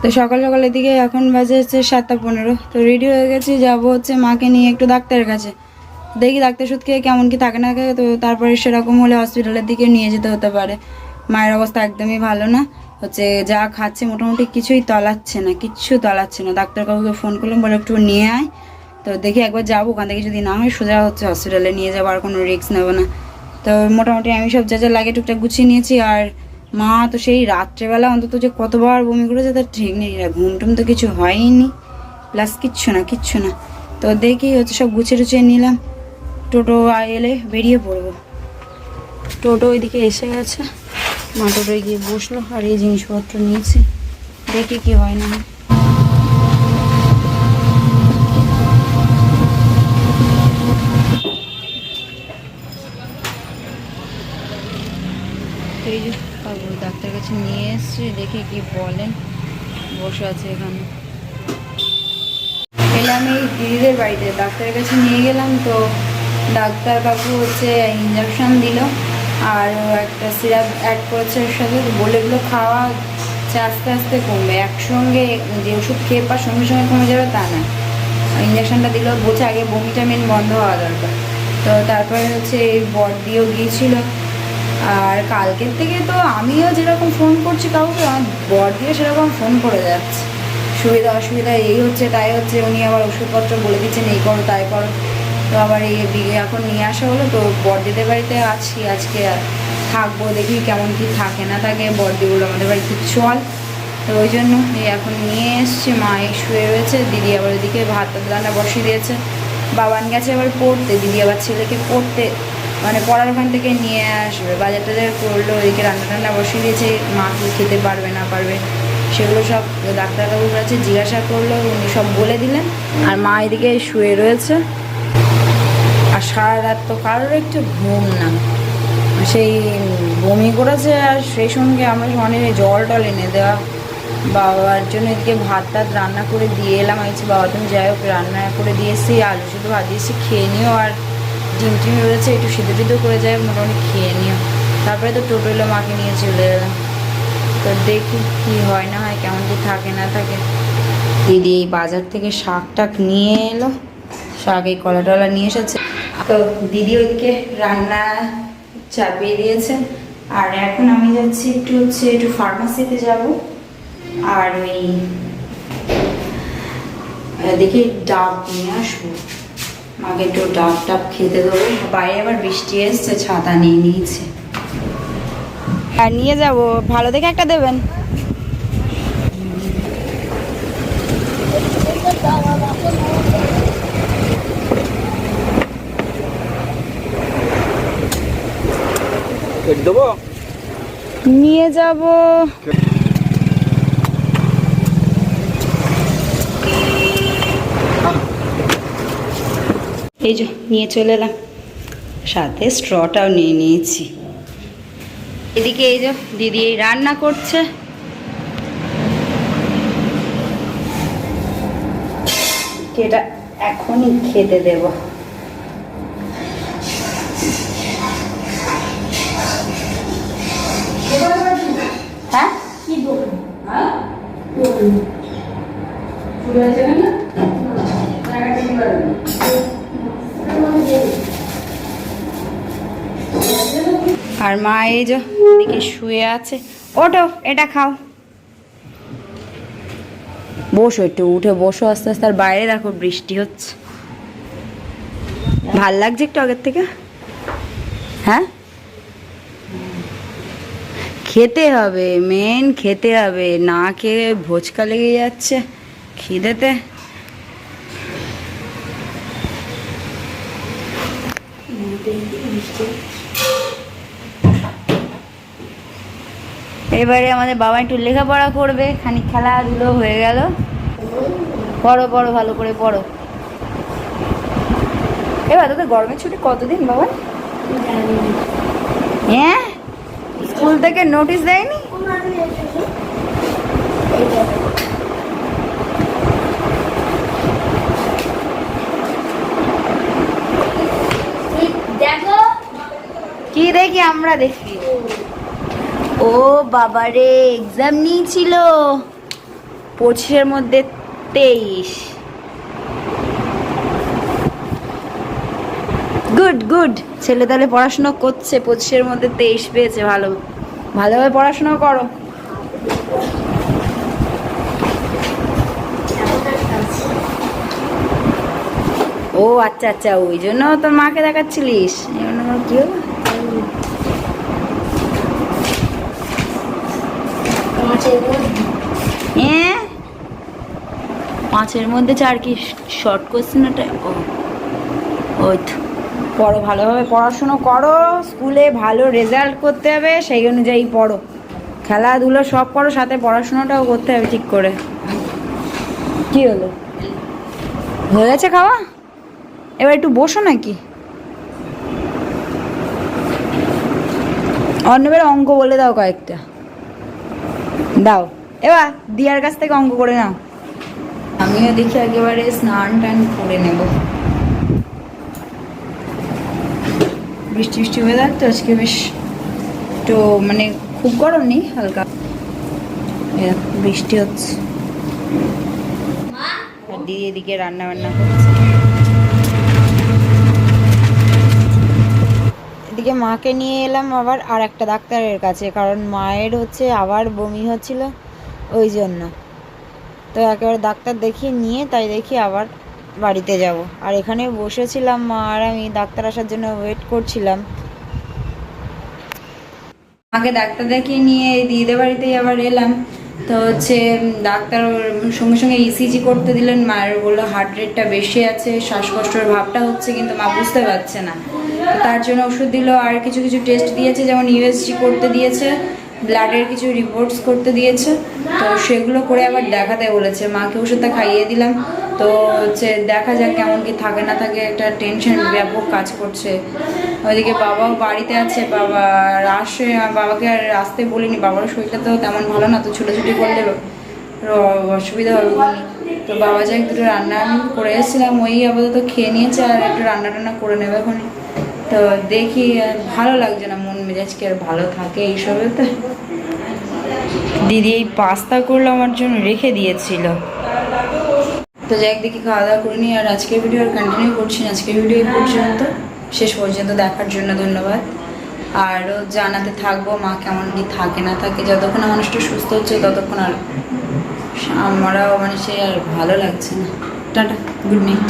তো সকাল সকালের দিকে এখন বাজে হচ্ছে সাতটা পনেরো। তো রেডি হয়ে গেছি, যাব হচ্ছে মাকে নিয়ে একটু ডাক্তারের কাছে। দেখি ডাক্তার ওষুধ খেয়ে কেমন কি থাকে না থাকে, তো তারপরে সেরকম হলে হসপিটালের দিকে নিয়ে যেতে হতে পারে। মায়ের অবস্থা একদমই ভালো না। হচ্ছে যা খাচ্ছে মোটামুটি কিছুই তলাচ্ছে না, কিচ্ছু তলাচ্ছে না। ডাক্তার কাকুকে ফোন করলাম, বলে একটু নিয়ে আয়। তো দেখি একবার যাব, ওখান থেকে যদি না হয় সোজা হচ্ছে হসপিটালে নিয়ে যাব, আর কোনো রিস্ক নেব না। তো মোটামুটি আমি সব যা যা লাগে টুকটাক গুছিয়ে নিয়েছি, আর মা, তো সেই রাত্রেবেলা অন্তত যে কতবার বমি করেছে তার ঠিক নেই। ঘুম টুম তো কিছু হয়নি। প্লাস কিচ্ছু না কিচ্ছু না। তো দেখি হচ্ছে সব গুছিয়ে টুছিয়ে নিলাম। টোটো এলে বেরিয়ে পড়ব। টোটো ওইদিকে এসে গেছে। মা টোটোয় গিয়ে বসল আর এই জিনিসপত্র নিয়েছি। দেখি কি হয় না যে বাবু ডাক্তার কাছে নিয়ে এসছি, দেখি কি বলেন বসে আছে এখানে। এলাম এই দিদিদের বাড়িতে। ডাক্তারের কাছে নিয়ে গেলাম তো ডাক্তার কাকু হচ্ছে ইঞ্জেকশন দিল আর একটা সিরাপ অ্যাড করেছে ওর সাথে। তো বলে এগুলো খাওয়া আস্তে আস্তে কমবে। একসঙ্গে যে ওষুধ খেয়ে পার সঙ্গে সঙ্গে কমে যাবে তা না। ইঞ্জেকশনটা দিল, বলছে আগে বমিটা মেন বন্ধ হওয়া দরকার। তো তারপরে হচ্ছে এই বর দিয়েও গিয়েছিল। আর কালকের থেকে তো আমিও যেরকম ফোন করছি কাউকে, আমার বর দিয়ে সেরকম ফোন করে যাচ্ছে। সুবিধা অসুবিধা এই হচ্ছে, তাই হচ্ছে, উনি আবার ওষুধপত্র বলে দিচ্ছেন, এই করো, তাই করো। তো আবার এই এখন নিয়ে আসা হলো, তো বড়দিদের বাড়িতে আছি, আজকে আর থাকব, দেখি কেমন কি থাকে না থাকে বড়দিগুলো আমাদের বাড়িতে চল। তো ওই জন্য এই এখন নিয়ে এসছি, মা শুয়ে রয়েছে, দিদি আবার ওইদিকে ভাত রান্না বসিয়ে দিয়েছে। বাবান গেছে আবার পড়তে, দিদি আবার ছেলেকে পড়তে মানে পড়ার ওখান থেকে নিয়ে আসবে। বাজার টাজার করল ওইদিকে রান্না টান্না বসিয়ে দিয়েছে মা কি খেতে পারবে না পারবে সেগুলো সব ডাক্তারবাবুর কাছে জিজ্ঞাসা করল উনি সব বলে দিলেন। আর মা এদিকে শুয়ে রয়েছে। আর সারা রাত তো কারোর একটু ঘুম না। সেই বমি করেছে আর সেই সঙ্গে আমরা অনেক জল টল এনে দেওয়া। বাবার জন্য এদিকে ভাত টাত রান্না করে দিয়ে এলাম। বলছি, বাবা তুমি যাই হোক রান্না করে দিয়েছি আলু শুধু ভাত দিয়েছি খেয়ে নিও। আর ডিম টিম রয়েছে, একটু সিদ্ধ টিদ্ধ করে যায়, মোটামুটি খেয়ে নিও। তারপরে তো টোটো এলো, মাকে নিয়ে চলে এলাম। তো দেখি কি হয় না হয়, কেমন কি থাকে না থাকে। দিদি এই বাজার থেকে শাক টাক নিয়ে এলো, শাক এই কলা টলা নিয়ে এসেছে। তো দিদি ওইদিকে রান্না চাপিয়ে দিয়েছে। আর এখন আমি যাচ্ছি একটু হচ্ছে, একটু ফার্মাসিতে যাব। আর ওই দেখি ডাব নিয়ে আসব। মাকে একটু ডাব টাব খেতে দেবো। বাইরে আবার বৃষ্টি এসছে ছাতা নিয়ে নিয়েছে। আর নিয়ে যাব। ভালো দেখে একটা দেবেন। দেবো? নিয়ে যাব। এই যে, নিয়ে চলে এলাম। সাথে স্ট্রটাও নিয়ে নিয়েছি। এদিকে এই যে, দিদি এই রান্না করছে। এটা এখনই খেতে দেব। হ্যাঁ? কি বলুন হ্যাঁ? আর মা এই যে এদিকে শুয়ে আছে। ওটো এটা খাও। বসো একটু, উঠে বসো, আস্তে আস্তে। আর বাইরে দেখো, বৃষ্টি হচ্ছে। ভালো লাগছে একটু আগের থেকে? হ্যাঁ? খেতে হবে মেন খেতে হবে। না খেয়ে ভোজকা লেগে যাচ্ছে খিদেতে। এবারে আমাদের বাবা একটু লেখাপড়া করবে খানিক খেলাধুলো হয়ে গেল। পড়ো পড়ো ভালো করে পড়ো। এবার তোদের গরমের ছুটি কতদিন বাবা? হ্যাঁ? স্কুল থেকে নোটিশ দেয়নি? দেখো। কি দেখি? আমরা দেখি। ও বাবারে এক্সাম নিয়েছিল। পঁচিশের মধ্যে তেইশ। গুড গুড ছেলে তাহলে পড়াশুনো করছে, পঁচিশের মধ্যে তেইশ পেয়েছে, ভালো। ভালোভাবে পড়াশোনা করো। ও আচ্ছা আচ্ছা ওই জন্য তোর মাকে দেখাচ্ছিলিস। এই জন্য কি হলো? হ্যাঁ পাঁচের মধ্যে চার কি শর্ট কোশ্চেন ওটা, ও, ওই তো। পড়ো ভালোভাবে, পড়াশুনো করো, স্কুলে ভালো রেজাল্ট করতে হবে, সেই অনুযায়ী পড়ো। খেলাধুলো সব করো সাথে পড়াশোনাটাও করতে হবে ঠিক করে। কি হলো? হয়ে গেছে খাওয়া? এবার একটু বসো নাকি? অন্যবের অঙ্ক বলে দাও কয়েকটা। দাও। এবার দিয়ার কাছ থেকে অঙ্ক করে নাও। আমিও দেখি একেবারে স্নান টান করে নেব। বৃষ্টি বৃষ্টি ওয়েদার তো আজকে বেশ একটু মানে খুব গরম নেই, হালকা। বৃষ্টি হচ্ছে। দিদি এদিকে রান্না বান্না এদিকে মাকে নিয়ে এলাম আবার আর একটা ডাক্তারের কাছে, কারণ মায়ের হচ্ছে আবার বমি হচ্ছিল, ওই জন্য। তো একেবারে ডাক্তার দেখিয়ে নিয়ে, তাই দেখি আবার বাড়িতে যাব। আর এখানে বসেছিলাম মা আর আমি ডাক্তার আসার জন্য ওয়েট করছিলাম। মাকে ডাক্তার দেখিয়ে নিয়ে দিদিদের বাড়িতেই আবার এলাম। তো হচ্ছে ডাক্তার সঙ্গে সঙ্গে ইসিজি করতে দিলেন মায়ের বলল হার্ট রেটটা বেশি আছে, শ্বাসকষ্টের ভাবটা হচ্ছে, কিন্তু মা বুঝতে পারছে না। তার জন্য ওষুধ দিল, আর কিছু কিছু টেস্ট দিয়েছে, যেমন ইউএসজি করতে দিয়েছে। ব্লাডের কিছু রিপোর্টস করতে দিয়েছে। তো সেগুলো করে আবার দেখাতে বলেছে। মাকে ওষুধটা খাইয়ে দিলাম। তো হচ্ছে দেখা যাক কেমন কি থাকে না থাকে একটা টেনশন ব্যাপক কাজ করছে। ওইদিকে বাবাও বাড়িতে আছে, বাবা আসে বাবাকে আর আসতে বলিনি। বাবার শরীরটা তো তেমন ভালো না, তো ছুটোছুটি করলে অসুবিধা হবে তো বাবা যাই দুটো রান্না আমি করে এসেছিলাম, ওই আপাতত খেয়ে নিয়েছে আর একটু রান্না টান্না করে নেবে এখন তো দেখি আর ভালো লাগছে না, মন মেজাজ কি আর ভালো থাকে এইসবে তো? দিদি এই পাস্তা করল আমার জন্য রেখে দিয়েছিল। তো যাই দেখি খাওয়া দাওয়া করিনি আর আজকের ভিডিও আর কন্টিনিউ করছি আজকের ভিডিও এই পর্যন্ত। শেষ পর্যন্ত দেখার জন্য ধন্যবাদ। আরও জানাতে থাকব মা কেমন কি থাকে, না থাকে, যতক্ষণ মানুষটা সুস্থ হচ্ছে, ততক্ষণ আর আমরাও মানে সে আর ভালো লাগছে না। Tata good night